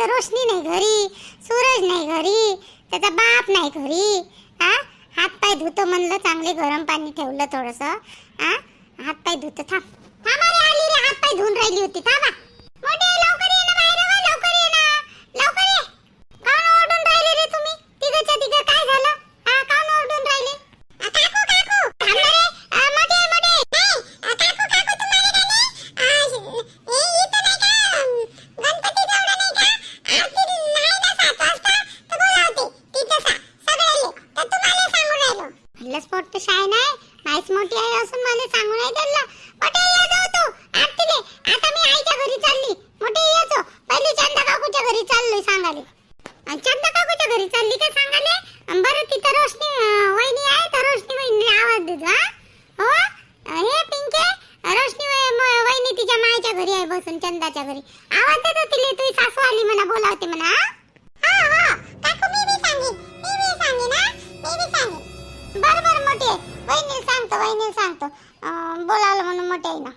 तर रोशनी नाही घरी सूरज नाही घरी त्याचा बाप नाही घरी. हा हातपाय धुतो म्हणलं चांगले गरम पाणी ठेवलं थोडस. हा हातपाय धुतो थांब. थांब रे आली रे हातपाय धुवून राहिली होती. थांबा. मोठे लवकर माझ्याच स्पॉट शायन आहे नाही. मोठी आहे असून मला सांगू नाही दिलं मोठे ये जाऊ तू. आरतीले आता मी आईच्या घरी चालली. मोठे ये जो पहिली चंदा काकूच्या घरी चाललोय सांगाले चंदा काकूच्या घरी चालली का सांगाले बरं तिथं रोशनी वहिनी आहे तर रोशनी वहिनीला आवाज देतो हा. हो? हे पिंके रोशनी वहिनी तिच्या मायच्या घरी आहे बसून चंदाच्या घरी. आवाज देतो तिले तुझी सासू आली म्हणा बोलावते म्हणा हा हा. काकू मी बी सांगेन. मी बी सांगेन हा. मी बी सांगेन. बरं बरं आहे. वहिनीला सांगतो वहिनीला सांगतो. बोलावलं म्हणून मोठी आहे ना.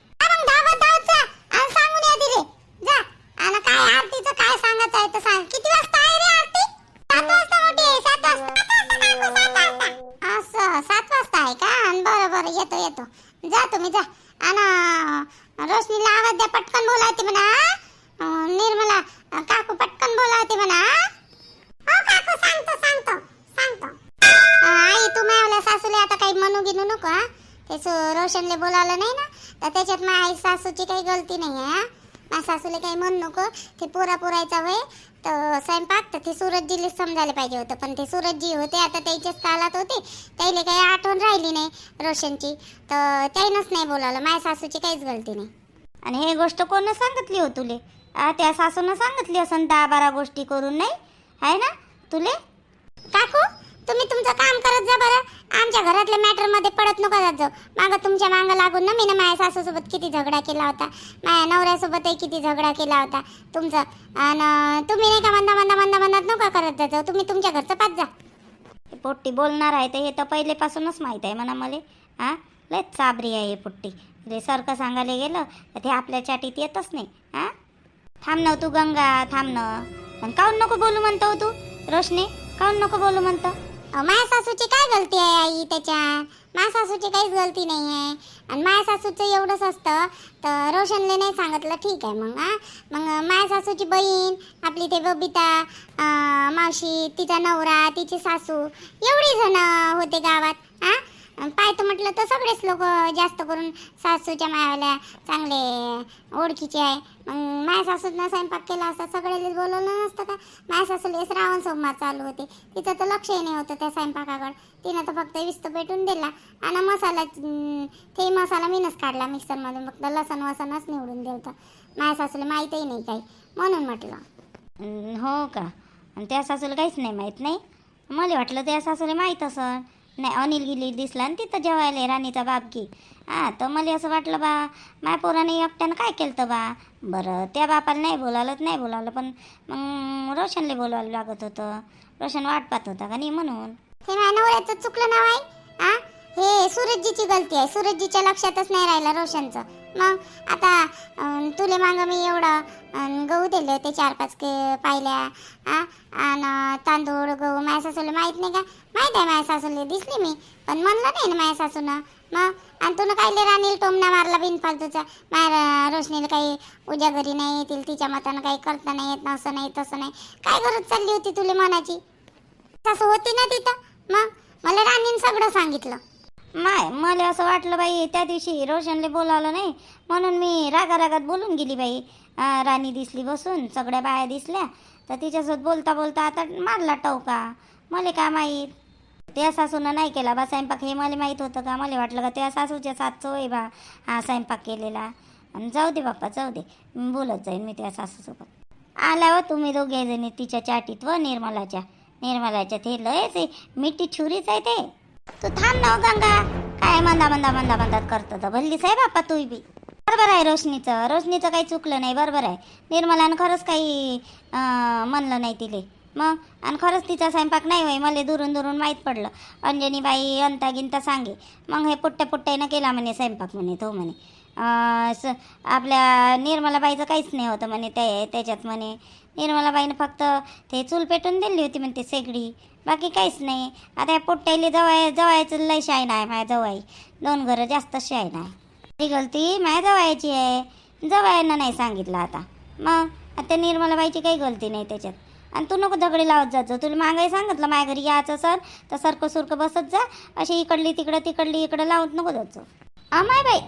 काही गलती नाही आहे हा. माझ्या सासूला काही म्हणू नको. ते पोरा पोरायचा वय तर स्वयंपाक तर ते सूरजजीले समजायला पाहिजे होतं. पण ते सूरजजी होते आता त्याच्याच कालात होते. त्याला काही आठवण राहिली नाही रोशनची. तर त्यानंच नाही बोलावलं. माझ्या सासूची काहीच गलती नाही. आणि हे गोष्ट कोण सांगितली हो तुले? आ, त्या सासून सांगितली असं दहा बारा गोष्टी करून नाही? आहे ना तुले? काकू? तुम्ही तुमचं काम करत जा बरं. आमच्या घरातल्या मॅटरमध्ये पडत नका जात जाऊ. मागं तुमच्या मागं लागून ना मी ना माझ्या सासूसोबत किती झगडा केला होता. माझ्या नवऱ्यासोबतही किती झगडा केला होता. तुमचं आणि तुम्ही नाही का मंदा मंदा मंदा मंदात नका करत जा जाऊ. तुम्ही तुमच्या घरचं पाच जा. हे पोट्टी बोलणार आहे तर हे तर पहिलेपासूनच माहीत आहे म्हणा मला. हां लय चाबरी आहे हे पोट्टी. रे सारखं सांगायला गेलं तर ते आपल्या चाटीत येतच नाही. हां थांब ना हो तू गंगा थांब ना. पण काऊन नको बोलू म्हणतो हो तू? रोशनी काऊन नको बोलू म्हणतो? माया सासूची काय गलती आहे आई त्याच्यात? माया सासूची काहीच गलती नाही आहे. आणि माया सासूचं एवढंच असतं तर रोशनले नाही सांगितलं ठीक आहे मग हां? मग माया सासूची बहीण आपली ते बबिता मावशी तिचा नवरा तिची सासू एवढी जण होते गावात हां? पाहतो म्हटलं तर सगळेच लोक जास्त करून सासूच्या मायाला चांगले ओळखीचे आहे. मग माझ्या सासूनं स्वयंपाक केला असता सगळ्याला बोलवलं नसतं का? माझ्या सासूलेच श्रावण सोमवार चालू होते. तिचं तर लक्षही नाही होतं त्या स्वयंपाकाकडं. तिनं तर फक्त विस्त पेटून दिला आणि मसाला ते मसाला मीनच काढला मिक्सरमधून. फक्त लसण वसणच निवडून दिलं होतं माझ्या सासूला माहीतही नाही काही. म्हणून म्हटलं. हो का? आणि त्या सासूला काहीच नाही माहीत नाही? मला वाटलं त्या सासूला माहीत असं नाही अनिल गिली दिसला आणि तिथं जेवायला राणीचा बाप की. हां तर मला असं वाटलं बा माय पोराने एकट्यानं काय केलं तर बा? बरं त्या बापाला नाही बोलावलं नाही बोलावलं पण मग रोशनला बोलवायला लागत होतं. रोशन वाट पाहत होता का नाही म्हणून? हे नवऱ्याचं चुकलं नाव आहे आ? हे सूरजजीची गलती आहे सूरजजीच्या लक्षातच नाही राहिलं रोशनचं. मग आता तुले मागं मी एवढं गहू दिले होते चार पाच के पाहिल्या आणि तांदूळ गहू माझ्या सासूला माहीत नाही का? माहीत आहे माझ्या सासूला दिसली मी पण म्हणलं नाही ना माझ्या सासूनं. मग आणि तुनं काय राणील टोमना मारला बिनफालतूचा? माझ्या रोशनीला काही उद्या घरी नाही येतील तिच्या मतानं काही करता नाही येत असं नाही तसं नाही. काय गरज चालली होती तुले मनाची? सासू होती ना तिथं? मग मला राणीनं सगळं सांगितलं. माय मला असं वाटलं बाई त्या दिवशी रोशनले बोलावलं नाही म्हणून मी रागा रागात बोलून गेली बाई. राणी दिसली बसून सगळ्या बाया दिसल्या तर तिच्यासोबत बोलता बोलता आता मारला टवका. मला का माहीत? त्या सासूनं नाही केला बा स्वयंपाक हे मला माहीत होतं का? मला वाटलं का त्या सासूच्या साथचं होय बा हा स्वयंपाक केलेला. आणि जाऊ दे बाप्पा जाऊ दे. बोलत जाईन मी त्या सासूसोबत. आल्या व हो तुम्ही दोघे जणी तिच्या चाटीत व निर्मलाच्या. निर्मलाच्या ते लयच आहे मिठी छुरीच आहे ते. तू थांब ना हो, गंगा. काय मंदा मंदा मंदा मंदात करतो तर भल्लीच आहे बाप्पा तू बी. बरोबर आहे रोशनीचं. रोशनीचं काही चुकलं नाही बरोबर आहे. निर्मलानं खरंच काही म्हणलं नाही तिले. मग? आणि खरंच तिचा स्वयंपाक नाही होय मला दुरून दुरून माहीत पडलं. अंजनी बाई अंता गिंता सांगे. मग हे पुट्ट्या पुट्ट्यानं केला म्हणे स्वयंपाक म्हणे तो म्हणे. स आपल्या निर्मलाबाईचं काहीच नाही होतं म्हणे ते त्याच्यात म्हणे निर्मलाबाईनं फक्त ते चूल पेटून दिली होती म्हणते शेगडी बाकी काहीच नाही. आता या पोट्ट्याला जवळ जवळचं लय शाईन आहे माझ्या जवळ दोन घरं जास्त शाईन आहे. ती गलती माझ्या जवायची आहे. जवायांना नाही सांगितलं आता. मग आता निर्मलाबाईची काही गलती नाही त्याच्यात. आणि तू नको दगडी लावत जायचं तुला मागाई सांगितलं माझ्या घरी यायचं सर तर सरकं सुरकं बसत जा. अशी इकडली तिकडं तिकडली इकडं लावत नको जायचं अमाय बाई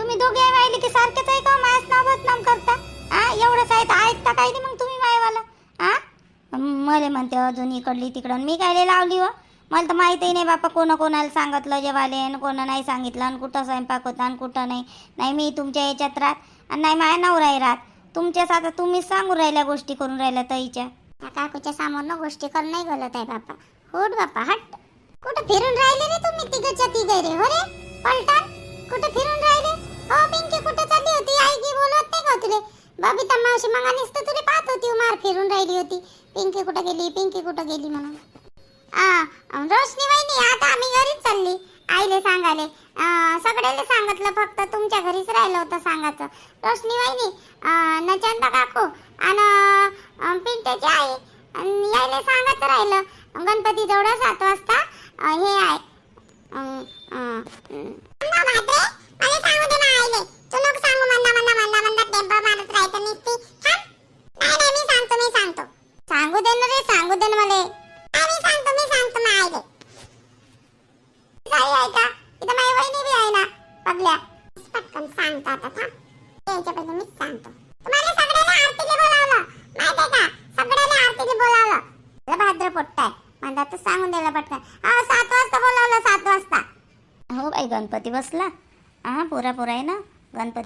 तुम्ही दोघे वाहिले की सारखेच आहे का हो? माझ्याच नाव बदनाम करता? हा एवढंच आहे तर ऐकता काय नाही मग तुम्ही मायवाला हा मला म्हणते अजून इकडली तिकडं. मी काय लावली व मला तर माहीतही नाही बापा कोणा कोणाला सांगितलं जेवाले आणि कोणा नाही सांगितलं आणि कुठं स्वयंपाक होता आणि कुठं नाही. नाही मी तुमच्या याच्यात राहत आणि नाही माझ्या नवराही राहत. तुमच्याच आता तुम्हीच सांगून राहिल्या गोष्टी करून राहिल्या ताईच्या. त्या काकूच्या समोर गोष्टी करून नाही गलत आहे बापा. होट बापा हट. कुठं फिरून राहिले रे तुम्ही तिघच्या तिघे रे? हो रे पलटण. कुठं फिरून राहिले हो पिंकी कुठे चालली होती? आई की बोलवत नाही का हो तुले? बबिता मावशी मग नुसतं तुला पाहत होती हो, मार फिरून राहिली होती. पिंकी कुठं गेली? पिंकी कुठं गेली म्हणून? आ रोशनी वहिनी आता आम्ही घरीच चालली. आईले सांगाले. सगळ्याला सांगितलं फक्त तुमच्या घरीच राहिलं होतं सांगायचं. रोशनी वहिनी नचंदा काकू आणि पिंट्याची आई. अन यायला सांगत राहिलं. गणपती जवळ सात वाजता हे आहे. अं, अं, अं. मला सांगू दे ना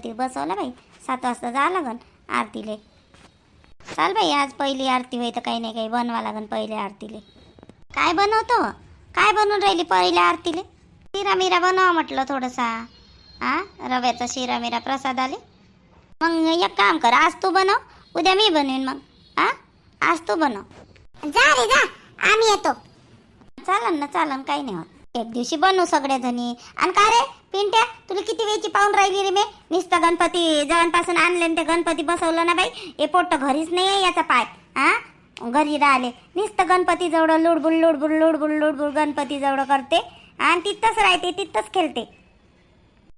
गणपती बसवला बाई. सात वाजता जा लागन आरतीले. चाल बाई आज पहिली आरती होई तर काही नाही काही बनवा लागन पहिल्या आरतीले. काय बनवतो? काय बनवून राहिली पहिल्या आरतीले? शिरा मिरा बनवा म्हटलं थोडंसा. हा रव्याचा शिरा मिरा प्रसाद आले. मग एक काम कर आज तू बनव उद्या मी बनवीन मग. हा आज तू बनव. जा रे जा. आम्ही येतो. चालन ना चालन काही नाही होत. एक दिवशी बनवू सगळ्या जणी आणि का रे? पिंट्या तुला किती वेळची पाहून राहिली रे मी? नुसतं गणपती जवळपासून आणले आणि ते गणपती बसवलं ना बाई हे पोट्ट घरीच नाही आहे याचा पाय हा? घरी राहिले. नुसतं गणपती जवळ लुडबुड लुडबुड लुडबुड लुडबुड गणपती जवळ करते आणि तिथंच राहते तिथंच खेळते.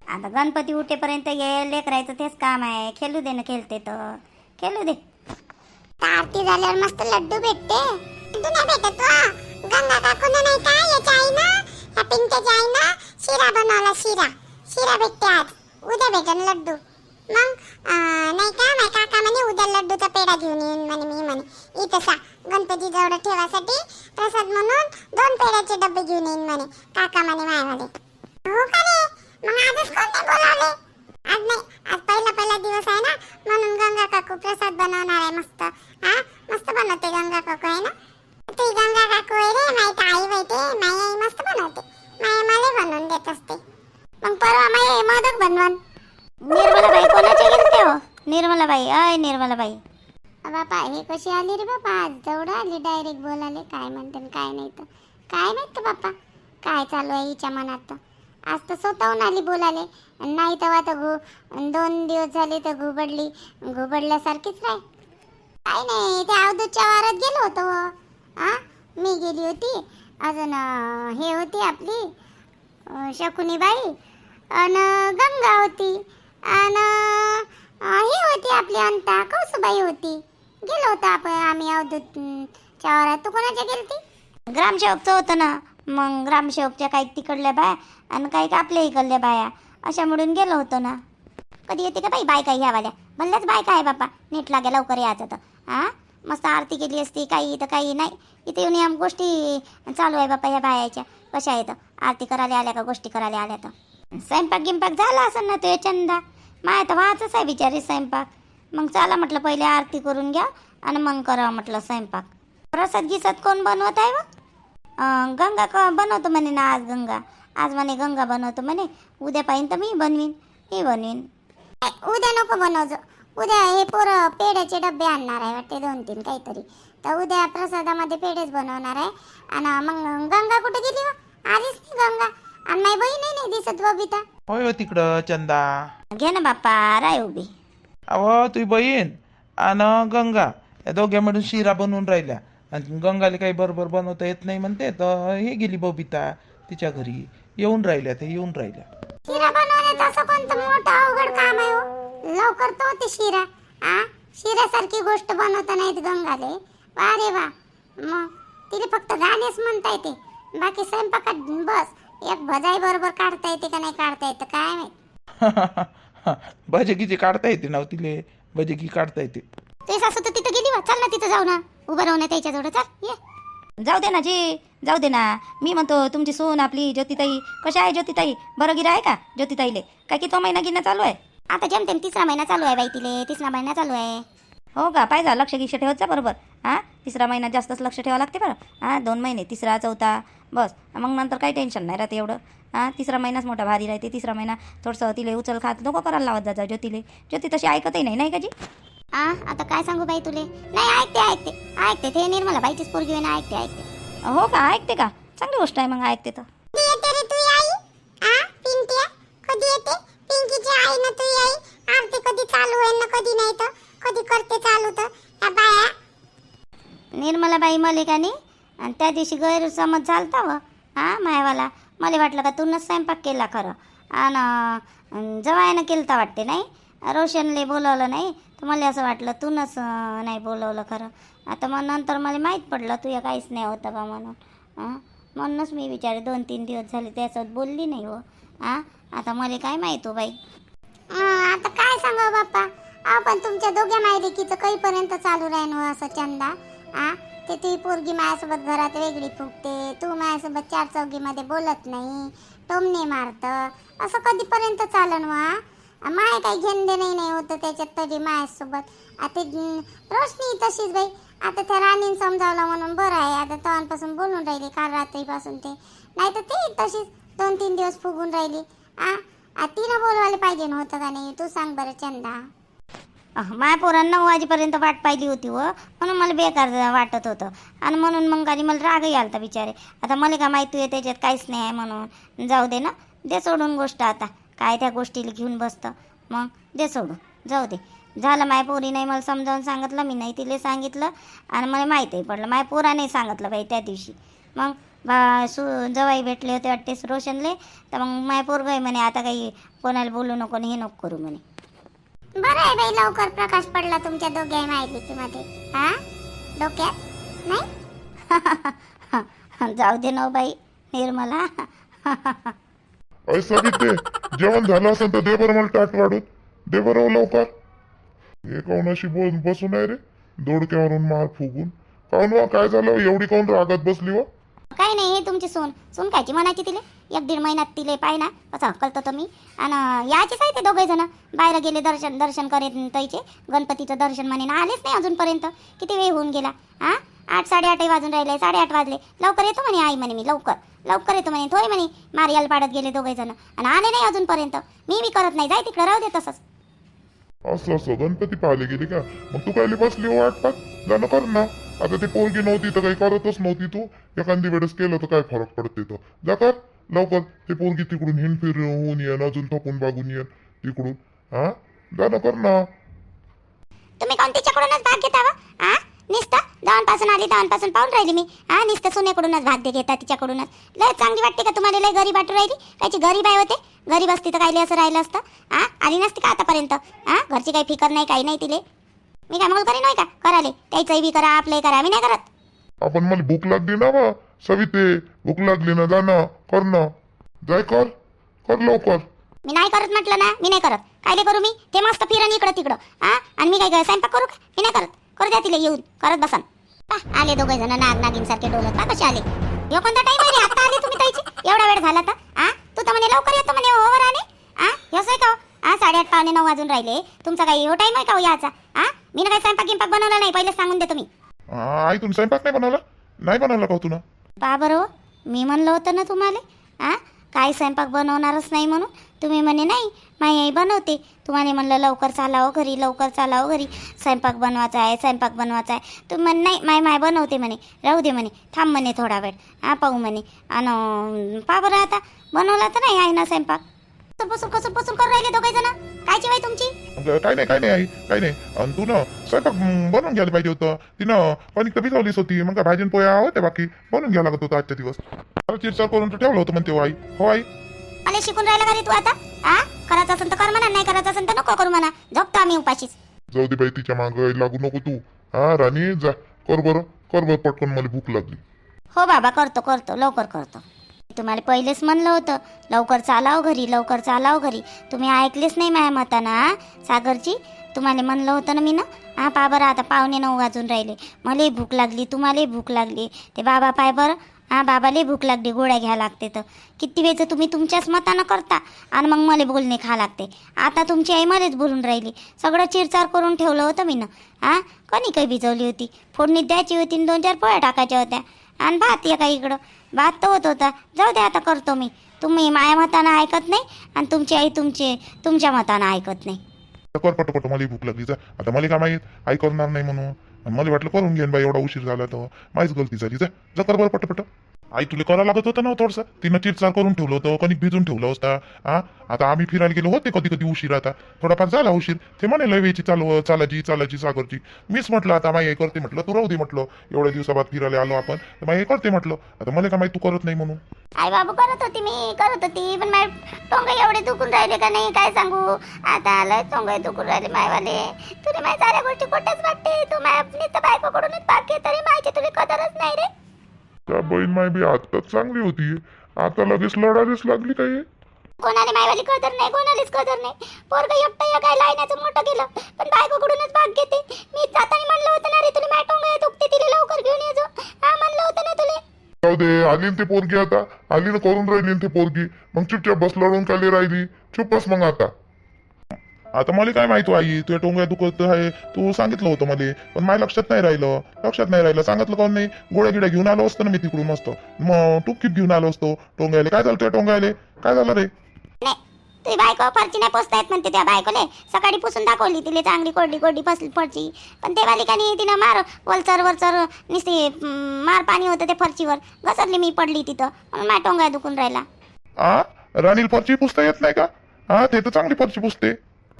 आता गणपती उठेपर्यंत ये लेकरायचं तेच काम आहे. खेळू दे ना खेळते तर. खेळू दे. आरती झाल्यावर मस्त लड्डू भेटते. लड्डू नाही भेटत गंगा काकून नाही का याच्या आई ना पिंट्याच्या आई ना शिरा बनवला शिरा शिरा भेटते आज उद्या भेटन लड्डू मग नाही का माझ्या काका म्हणे उद्या लड्डूचा पेढा घेऊन येईन म्हणे मी म्हणे इथं सा गणपती जवळ ठेवासाठी प्रसाद म्हणून दोन पेढ्याचे डब्बे घेऊन येईन म्हणे काका म्हणे मायवाले हो का रे मग आजच कोणते बोलावले आज नाही आज पहिला पहिला दिवस आहे ना म्हणून गंगा काकू प्रसाद बनवणार आहे मस्त हा मस्त बनवते गंगा काकू आहे ना ती गंगा काकू आहे रे माहिती आई माहिती माई आई मस्त बनवते माई मला बनवून देत असते मग परवा माई मोदक बनवण निर्मलाबाई कोणाचे गेलते हो निर्मलाबाई अय निर्मलाबाई बापा हे कशी आली रे बापा आज जवळ आली डायरेक्ट बोलाले काय म्हणते आणि काय नाही तर काय माहीत बापा काय तिच्या मनात. तर आज तर स्वतःहून आली बोलाले नाही तेव्हा तर घु दोन दिवस झाले तर घुबडली. घुबडल्यासारखीच राह काय नाही ते अवधूतच्या वारात गेलो होतो. हा मी गेली होती. अजून हे होती आपली शकुनीबाई. अन गंगा होती. आणि हे ही होती आपली अंता कौसुबाई होती. गेलो होतो आपण आम्ही अवधूत च्या वारात तू कोणाच्या गेलती? ग्रामसेवकचं होतं ना. मग ग्रामसेवकच्या काही तिकडल्या बाया आणि काही आपल्या इकडल्या बाया अशा मिळून गेलो होतो ना. कधी येते का बाई? बायका ह्यावाल्या भल्ल्याच बायका आहे बापा. नीट लागे लवकर यायचं तर. हा मस्त आरती केली असती काही तर काही नाही. इथे येऊन या गोष्टी चालू आहे बापा ह्या बायाच्या. कशा आहेत? आरती करायला आल्या का गोष्टी करायला आल्या तर? स्वयंपाक गिंपाक झाला असेल ना तो चंदा माय तर व्हायचंच आहे बिचारी स्वयंपाक. मग चला म्हटलं पहिले आरती करून घ्या आणि मग करा म्हटलं स्वयंपाक. प्रसाद गिसत कोण बनवत आहे व? गंगा क बनवतो म्हणे ना आज गंगा. आज म्हणे गंगा बनवतो म्हणे. उद्या पाहिजे तर मी बनवीन. मी बनवीन. उद्या नको बनवजो. उद्या हे पोरं पेढ्याचे डबे आणणार आहे वाटते दोन तीन काहीतरी. तर उद्या प्रसादामध्ये पेढेच बनवणार आहे. आणि मग गंगा कुठे गेली व आलीच नाही गंगा. आणि माझी बहीण नाही दिसत बबिता होय हो तिकडं चंदा. घे ना बाप्पा राय उभी. अहो तुझी बहीण आणि गंगा या दोघ्या मिळून शिरा बनवून राहिल्या. आणि गंगाला काही बरोबर बनवता येत नाही म्हणते तर हे गेली बबिता तिच्या घरी. येऊन राहिल्या ते येऊन राहिल्या. शिरा बनवण्यात असं कोणतं मोठं अवघड काम आहे हो? लवकर तो होते शिरा. आ? शिऱ्यासारखी गोष्ट बनवता नाहीत गंगाले. वा रे वा. मग तिला फक्त गाणेच म्हणता येते. बाकी स्वयंपाकात बस. एक भजाई बरोबर काढता येते का नाही काढता येतं काय माहीत? भजे गिजे काढता येते ना तिले. भजे गी काढता येते. ते सासू तर तिथं गेली वा? चल ना तिथं जाऊ ना. उभं राहू ना त्याच्याजवळ चल ये. जाऊ दे ना जी जाऊ दे ना. मी म्हणतो तुमची सून आपली ज्योतिताई कशा आहे ज्योतिताई? बरं गिरा आहे का ज्योतिताईले? काय की तो महिना गिना चालू आहे? आता जेमतेम तिसरा महिना चालू आहे बाई तिले तिसरा महिना चालू आहे. हो का? पाहिजे लक्ष गिक्ष ठेवत जा बरोबर. हां? तिसरा महिना जास्तच लक्ष ठेवावं लागते बरं. हां? दोन महिने तिसरा चौथा बस. मग नंतर काही टेन्शन नाही राहते एवढं. हां? तिसरा महिनाच मोठा भारी राहते तिसरा महिना थोडंसं तिले उचल खात नको करायला लावत जा जा ज्योतिले. ज्योती तशी ऐकतही नाही नाही का जी? आ आता काय सांगू बाई तुले? नाही ऐकते ऐकते. ऐकते ते निर्मला बाईचीच पोरगी होईना ऐकते ऐकते. हो का? ऐकते का? चांगली गोष्ट आहे मग ऐकते तर. कधी येते रे तुझी आई? आ पिंकी? कधी येते? पिंकीची आई ना आई? आरती कधी चालू आहे ना कधी नाही तर. कधी करते चालू तर. बाया. मले का आणि त्या दिवशी गैरसमज झालता व. हां मायवाला. मला वाटलं का तूनच स्वयंपाक केला खरं. आणि जवायनं केलता वाटते नाही? रोशनले बोलवलं नाही. तर मला असं वाटलं तूनच नाही बोलवलं खरं. आता मग नंतर मला माहीत पडलं तुझ्या काहीच नाही होतं बा म्हणून. म्हणूनच मी विचारे दोन तीन दिवस झाले त्याच्यात बोलली नाही हो. आ आता मला काय माहीत हो बाई? आता काय सांगा हो बाप्पा? आपण तुमच्या दोघ्या मायलेकीचं काहीपर्यंत चालू राहीन हो असं चंदा. आ ते तुझी पोरगी माझ्यासोबत घरात वेगळी फुगते तू माझ्यासोबत चार चौघीमध्ये बोलत नाही टोमणे मारतं. असं कधीपर्यंत चालन हो, वा माय काही घेण देणं नाही होतं त्याच्यात तरी माझ्यासोबत आता रोशनी तशीच बाई. आता त्या राणीने समजावलं म्हणून बरं आहे. आता तवांपासून बोलून राहिली काल रात्रीपासून ते. नाही तर ते तशीच दोन तीन दिवस फुगून राहिली. आ तिनं बोलवायला पाहिजे नव्हतं का नाही? तू सांग बरं चंदा. अह, माझ्या पोरांना नऊ वाजेपर्यंत वाट पाहिली होती व म्हणून मला बेकार वाटत होतं. आणि म्हणून मग आणि मला रागही आलता बिचारे. आता मला का माहिती आहे त्याच्यात काहीच नाही आहे म्हणून. जाऊ दे ना. दे सोडून गोष्ट आता. काय त्या गोष्टीला घेऊन बसतं? मग दे सोडून. जाऊ दे. झालं माय पोरी नाही मला समजावून सांगितलं मी नाही तिला सांगितलं आणि मला माहीतही पडलं. माझ्या पोराने सांगितलं बाई त्या दिवशी. मग बा सु जवाई भेटले होते वाटतेस रोशनले तर मग माय पोरगं आहे म्हणे आता काही कोणाला बोलू नको आणि हे नको करू म्हणे. बरं आहे बाई लवकर प्रकाश पडला तुमच्या दोघ्या माहितीमध्ये. हा? डोक्यात? नाही? जाऊ दे ना बाई निर्मला ऐसा जेवण झालं असेल तर दे बरं मला ताट वाढून. दे बरं हो लवकर. हे कोणाशी बोल बसून आहे रे? दोडक्यावरून मार फुगून. काऊन वा काय झालं? एवढी काऊन रागात बसली हो? व काय नाही हे तुमची सून. सून कायची म्हणायची तिले? एक दीड महिन्यात तिले पाय ना कसं कळतं तुम्ही मी. आणि याचेच आहे ते दोघे जण. बाहेर गेले दर्शन दर्शन करेत तैचे. गणपतीचं दर्शन म्हणे. ना आलेच नाही अजूनपर्यंत. किती वेळ होऊन गेला? हा आठ साडेआठही वाजून राहिले साडेआठ वाजले. लवकर येतो म्हणे आई म्हणे मी लवकर. लवकर येतो म्हणे थोय म्हणे मारियाला पाडत गेले दोघे जण. आणि आले नाही अजूनपर्यंत. मी बी करत नाही जाय तिकडे राहू दे तसंच. असं असं गणपती पाहिले गेली का? मग तू काय बसली हो वाटपात? जाणं कर ना. आता ती पोरगी नव्हती तर काही करतच नव्हती तू. एखादी वेळेस केलं तर काय फरक पडते तर जा कर लवकर. ते पोरगी तिकडून हिंड फिर होऊन येईन अजून थकून बागून येईन तिकडून. हा? जाणं कर ना. तुम्ही कोण तिच्याकडूनच भाग घेता वा हा? नुसतं? दहापासून आली दहापासून पाहून राहिली मी. हा नुसतं सुनेकडूनच भाग दे घेता तिच्याकडूनच. लय चांगली वाटते का तुम्हाला? लय गरीब वाटू राहिली. कायची गरीब आहे होते. गरीब असती तर कायले असं राहिलं असतं. हा आली नसती का आतापर्यंत? हा घरची काही फिकर नाही काही नाही तिले. मी काय मोल करी नाही का? कराले. त्याचंही बी करा आपलंही करा. मी नाही करत. आपण मला भूक लागली ना बा सविते. भूक लागली ना जा ना कर ना जाय कर. कर लवकर. मी नाही करत म्हटलं ना मी नाही करत. कायले करू मी? ते मस्त फिरन इकडं तिकडं. हा आणि मी काय काय स्वयंपाक करू का? मी नाही करत. करू द्या तिला येऊन करत बसन. पहा, आले दोघे जण नाग नागिन सारखे डोलत. पा कसे आले? यो कोणता टाइम आहे आता आले तुम्ही ताईची? एवढा वेळ झाला तर? हा तू तर म्हणे लवकर येतो म्हणे ओव्हर आले. हा हेच आहे का हो? हा साडेआठ पावणे नऊ वाजून राहिले. तुमचा काही हो टाइम आहे का हो याचा? हा मी ना काही स्वयंपाक गिंपाक बनवला नाही पहिले सांगून देतो मी आ, आई तुम्ही स्वयंपाक नाही बनवला? नाही बनवला का हो तुला? पा बरं हो, मी म्हणलं होतं ना तुम्हाला आ? काय स्वयंपाक बनवणारच नाही म्हणून. तुम्ही म्हणे नाही माई आई बनवते. तुम्हाला म्हणलं लवकर चालावं घरी लवकर चालावं घरी. स्वयंपाक बनवायचा आहे स्वयंपाक बनवायचा आहे. तुम्ही म्हण नाही माय माय बनवते म्हणे. राहू दे म्हणे. थांब म्हणे थोडा वेळ. हा पाहू म्हणे. आणि पा बरं आता. बनवला तर नाही आहे ना स्वयंपाक बसून कसं बसून करून राहिले दोघे जण? कायची जेवाय तुमची? काय नाही काय नाही आई काय नाही. आणि तू ना स्वयंपाक बनवून घ्यायला पाहिजे होतं. तिनं कणिक तर भिजवलीच होती. मग काय भाजीन पोया होत्या बाकी? बनवून घ्यावं लागत होतं आजच्या दिवस. चिरचार करून ठेवलं होतं म्हणते हो आई. हो आई. मला शिकून राहिला का रे तू आता? हा करायचं असेल तर कर म्हणा नाही करायचं असेल तर नको करू म्हणा. झोपतो आम्ही उपाशीच. जाऊ दे बाई तिच्या मागं लागू नको तू. हा राणी जा. कर बरं. कर बरं पटकन मला भूक लागली. हो बाबा करतो करतो. लवकर करतो. तुम्हाला पहिलेच म्हणलं होतं लवकर चालाव घरी लवकर चालाव घरी. तुम्ही ऐकलेच नाही माझ्या मतानं हा सागरची तुम्हाला म्हणलं होतं ना मी ना हा पा बरं आता पावणे नऊ वाजून राहिले. मलाही भूक लागली तुम्हालाही भूक लागली. ते बाबा पाय बरं. हा बाबालाही भूक लागली गोळ्या घ्या लागते तर. किती वेळचं तुम्ही तुमच्याच मतानं करता आणि मग मला बोलणे खा लागते. आता तुमची आई मलाच बोलून राहिली. सगळं चिरचार करून ठेवलं होतं मी ना. हा? कोणी काही भिजवली होती? फोडणी द्यायची होती दोन चार पोळ्या टाकायच्या होत्या. आणि भात एका इकडं. भात तर होत होता. जाऊ दे आता करतो मी. तुम्ही माझ्या मतानं ऐकत नाही आणि तुमची आई तुमचे तुमच्या मतानं ऐकत नाही. कर पटपट मला भूक लागली. जा. आता मला काय माहीत? आई करणार नाही म्हणून. मला वाटलं करून घेईन बाई एवढा उशीर झाला तर माझीच गलती झाली जा. जा कर बरं पटपट. आई तुला करावं लागत होतं ना हो थोडंसं? तिनं चिरचार करून ठेवलं होतं कणिक भिजून ठेवलं असता हा आता आम्ही फिरायला गेलो होते कधी कधी उशीर आता. थोडाफार झाला उशीर. ते म्हणे वेची चालू चालायची चालायची सागरची. मीच म्हटलं आता माई हे करते म्हटलं तू राहू दे म्हटलं. एवढ्या दिवसाबाद फिरायला आलो आपण. तर माई हे करते म्हटलं. आता मला का माहिती तू करत नाही म्हणून. आई बाबू करत होती मी करत होती पण टोंगे एवढे दुखून राहिले का नाही? काय सांगू? आता आलं टोंगे दुखून राहिले मायवाले. तुला माझ्या साऱ्या गोष्टी खोट्याच वाटते. तू माझ्या बायकोकडूनच बाकी तरी माझी तुला कदरच नाही रे. त्या बहीण माय बी आत्ताच चांगली होती. आता लगेच लढायलाच लागली काय कोणाला मायवाली कदर नाही कोणालाच कदर नाही. पोरग एकटं या काय लायण्याचं मोठं केलं पण बायकोकडूनच भाग घेते. मी जाताना म्हणलं होतं ना रे तुला माझ्या टोंगे दुखते तिला लवकर घेऊन ये हा म्हणलं होतं ना तुला. जाऊ दे आली ते पोरगी आता. आली ना करून राहिली ते पोरगी. मग चुपचाप बस लढून खाली राहिली. चुपच मग आता. आता मला काय माहिती आई तुझ्या टोंग्या दुखत आहे. तू सांगितलं होतं मला पण माझ्या लक्षात नाही राहिलं. लक्षात नाही राहिलं. सांगितलं कोण नाही. गोळ्या गिड्या घेऊन आलो असतो ना मी तिकडून मस्त मग टुकीत घेऊन आलो असतो. टोंग्याले काय झालं तुझ्या टोंग्याले काय झालं रे? तुझी बायको फरची नाही पोचता येत म्हणते त्या बायकोले. सकाळी पुसून दाखवली तिला चांगली कोरडी कोरडी फसली फरची पण ते नाही तिनं मार वलचर वलचर नुसती मार पाणी होतं ते फरचीवर घसरली मी पडली तिथं. म्हणून माझ्या टोंगा दुखून राहिला. आ? राणील फरची पुसता येत नाही का? हा ते तर चांगली फरची पुसते.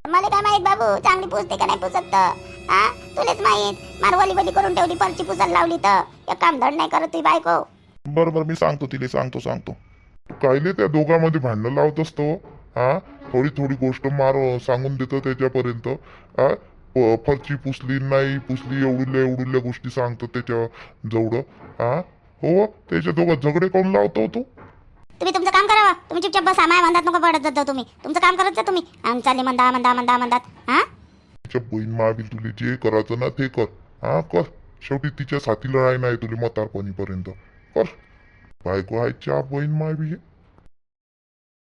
मला काय माहीत बाबू चांगली पुसते का नाही पुसत हा तुलेच माहीत. मार वली वली करून ठेवली फरची पुसायला लावली तर. एक काम धड नाही करत तुझी बायको. बरं बरं मी सांगतो तिला सांगतो सांगतो. कायले त्या दोघांमध्ये भांडणं लावत असतो? हा थोडी थोडी गोष्ट मार सांगून देतो त्याच्यापर्यंत. हा फरची पुसली नाही पुसली एवढुल्या एवढुल्या गोष्टी सांगतो त्याच्याजवळ हा हो त्याच्या दोघात झगडे करून लावतो तू. तुम्ही तुमचं काम करावं. तुम्ही चुपचाप बसा माय म्हणतात नको पडत जात तुम्ही. तुमचं काम करत जा तुम्ही. आम चालले म्हणता म्हणता म्हणता म्हणतात हा? तिच्या बहीण मावील तुला जे करायचं ना ते कर. हा कर. शेवटी तिच्या साथीला राही नाही तुला म्हातारपणीपर्यंत. कर. बायको आहे चार बहीण मावी